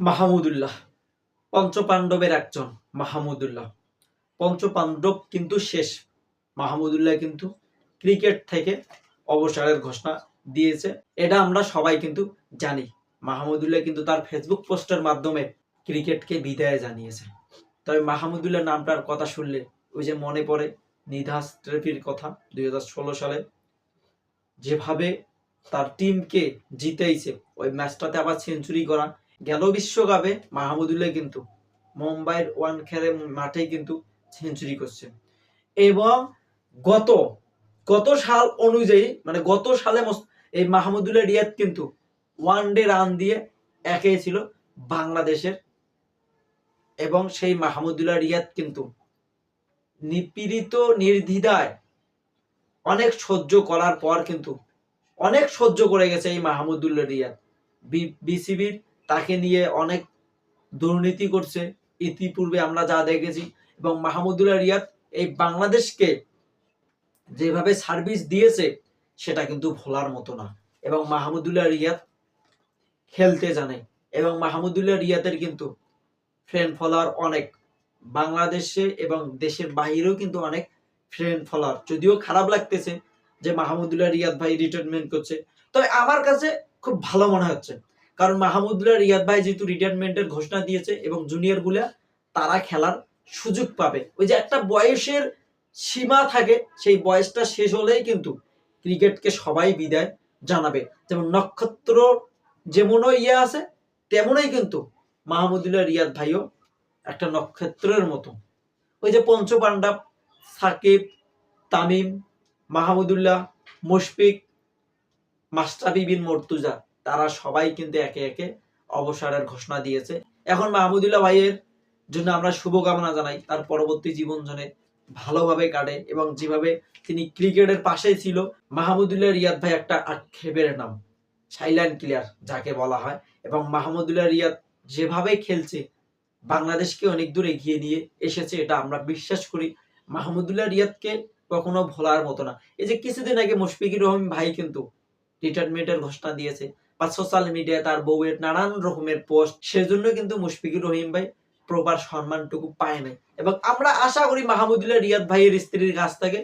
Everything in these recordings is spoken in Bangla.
মাহমুদুল্লাহ। পঞ্চপাণ্ডবের একজন মাহমুদুল্লাহ। পঞ্চপাণ্ডব কিন্তু শেষ। মাহমুদুল্লাহ কিন্তু ক্রিকেট থেকে অবসরের ঘোষণা দিয়েছে। এটা আমরা সবাই কিন্তু জানি। মাহমুদুল্লাহ কিন্তু তার ফেসবুক পোস্টের মাধ্যমে ক্রিকেটকে বিদায় জানিয়েছে। তবে মাহমুদুল্লাহ নামটার কথা শুনলে ওই যে মনে পড়ে নিধাস ট্রফির কথা দুই ষোলো সালে। যেভাবে তার টিমকে জিতেইছে, ওই ম্যাচটাতে আবার সেঞ্চুরি করা গেল বিশ্বকাপে মাহমুদুল্লাহ কিন্তু মুম্বাইয়ের ওয়ান খেলে মাঠে কিন্তু সেঞ্চুরি করছে এবং গত গত সাল অনুযায়ী মানে গত সালে এই মাহমুদুল্লাহ রিয়াদ কিন্তু ওয়ান ডে রান দিয়ে একে ছিল বাংলাদেশের। এবং সেই মাহমুদুল্লাহ রিয়াদ কিন্তু নিপীড়িত নির্দ্বিধায় অনেক সহ্য করার পর কিন্তু অনেক সহ্য করে গেছে এই মাহমুদুল্লাহ রিয়াদ। বিসিবির তাকে নিয়ে অনেক দুর্নীতি করছে। ইতিপূর্বে আমরা যা দেখেছি এবং মাহমুদুল্লাহ রিয়াদ এই বাংলাদেশকে যেভাবে সার্ভিস দিয়েছে, সেটা কিন্তু ভোলার মতো না। এবং মাহমুদুল্লাহ রিয়াদ খেলতে জানে এবং মাহমুদুল্লাহ রিয়াদের কিন্তু ফ্রেন্ড ফলার অনেক। বাংলাদেশে এবং দেশের বাহিরেও কিন্তু অনেক ফ্রেন্ড ফলার যদিও খারাপ লাগতেছে যে মাহমুদুল্লাহ রিয়াদ ভাই রিটায়ারমেন্ট করছে। তবে আমার কাছে খুব ভালো মনে হচ্ছে কারণ মাহমুদুল্লাহ রিয়াদ ভাই যেহেতু রিটায়ারমেন্টের ঘোষণা দিয়েছে এবং জুনিয়রগুলা তারা খেলার সুযোগ পাবে। ওই যে একটা বয়সের সীমা থাকে, সেই বয়সটা শেষ হলেই কিন্তু ক্রিকেটকে সবাই বিদায় জানাবে। যেমন নক্ষত্র যেমনও ইয়ে আছে, তেমনই কিন্তু মাহমুদুল্লাহ রিয়াদ ভাইও একটা নক্ষত্রের মতো। ওই যে পঞ্চপাণ্ডব সাকিব, তামিম, মাহমুদুল্লাহ, মুশফিক মাস্টাবি বিন মর্তুজা। তারা সবাই কিন্তু একে একে অবসরের ঘোষণা দিয়েছে। এখন মাহমুদুল্লাহ ভাইয়ের জন্য আমরা শুভকামনা জানাই। তার পরবর্তী জীবন যেন ভালোভাবে কাটে এবং যেভাবে তিনি ক্রিকেটের পাশেই ছিল, মাহমুদুল্লাহ রিয়াদ ভাই একটা আক্ষেপের নাম। সাইলেন্ট ক্লিয়ার যাকে বলা হয়। এবং মাহমুদুল্লাহ রিয়াদ যেভাবে খেলছে, বাংলাদেশকে অনেক দূর এগিয়ে নিয়ে এসেছে, এটা আমরা বিশ্বাস করি। মাহমুদুল্লাহ রিয়াদকে কখনো ভোলার মতো না। এই যে কিছুদিন আগে মুশফিকুর রহিম ভাই কিন্তু রিটায়ারমেন্টের ঘোষণা দিয়েছে। বা সোশ্যাল মিডিয়ায় তার বউয়ের নানান রকমের পোস্ট সেজন্য কিন্তু মুশফিকুর রহিম ভাই প্রপার সম্মানটুকু পায় নাই। এবং আমরা আশা করি মাহমুদুল্লাহ রিয়াদ ভাইয়ের স্ত্রীর কাছ থেকে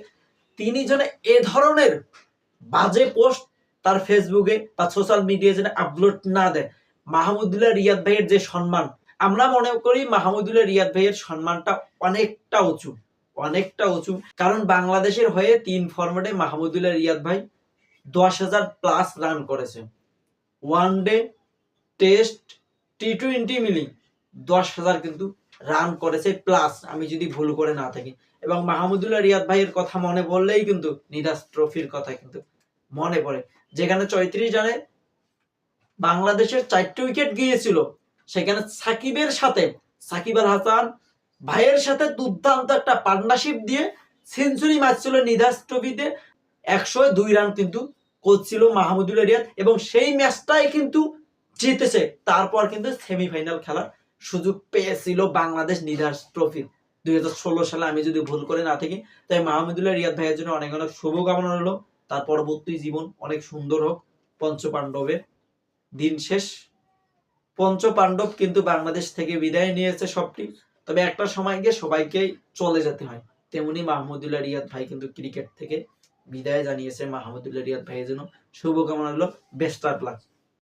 তিনি যেন এ ধরনের বাজে পোস্ট তার ফেসবুকে বা সোশ্যাল মিডিয়ায় যেন আপলোড না দেয়। মাহমুদুল্লাহ রিয়াদ ভাইয়ের যে সম্মান, আমরা মনে করি মাহমুদুল্লাহ রিয়াদ ভাইয়ের সম্মানটা অনেকটা উঁচু অনেকটা উঁচু। কারণ বাংলাদেশের হয়ে তিন ফরম্যাটে মাহমুদুল্লাহ রিয়াদ ভাই দশ হাজার প্লাস রান করেছে। One day test T twenty মিলি দশ হাজার কিন্তু রান করেছে প্লাস আমি যদি ভুল করে না থাকি। এবং মাহমুদুল্লাহ রিয়াদ ভাইয়ের কথা মনে পড়লেই কিন্তু নিরাজ ট্রফির কথা কিন্তু মনে পড়ে। যেখানে চৈত্রিশ রানে বাংলাদেশের চারটি উইকেট গিয়েছিল, সেখানে সাকিবের সাথে, সাকিব আল হাসান ভাইয়ের সাথে দুর্দান্ত একটা পার্টনারশিপ দিয়ে সেঞ্চুরি মারছিল নিধাস ট্রফিতে একশো দুই রান কিন্তু করছিল মাহমুদুল্লাহ রিয়াদ এবং সেই ম্যাচটাই কিন্তু জিতেছে। তারপর কিন্তু সেমিফাইনাল খেলার সুযোগ পেয়েছিল বাংলাদেশ নিধাস ট্রফি। দুই সালে আমি যদি ভুল করে না থাকি, তাই মাহমুদুল্লাহ রিয়াদ ভাইয়ের জন্য অনেক অনেক শুভকামনা রইল। তার পরবর্তী জীবন অনেক সুন্দর হোক। পঞ্চপাণ্ডবের দিন শেষ। পঞ্চপাণ্ডব কিন্তু বাংলাদেশ থেকে বিদায় নিয়েছে সবটি। তবে একটা সময় গিয়ে সবাইকেই চলে যেতে হয়। তেমনি মাহমুদুল্লাহ রিয়াদ ভাই কিন্তু ক্রিকেট থেকে বিদায় জানিয়েছে মাহমুদুল্লাহ রিয়াদ ভাইয়ের জন্য। শুভকামনা হলো বেস্ট অফ লাক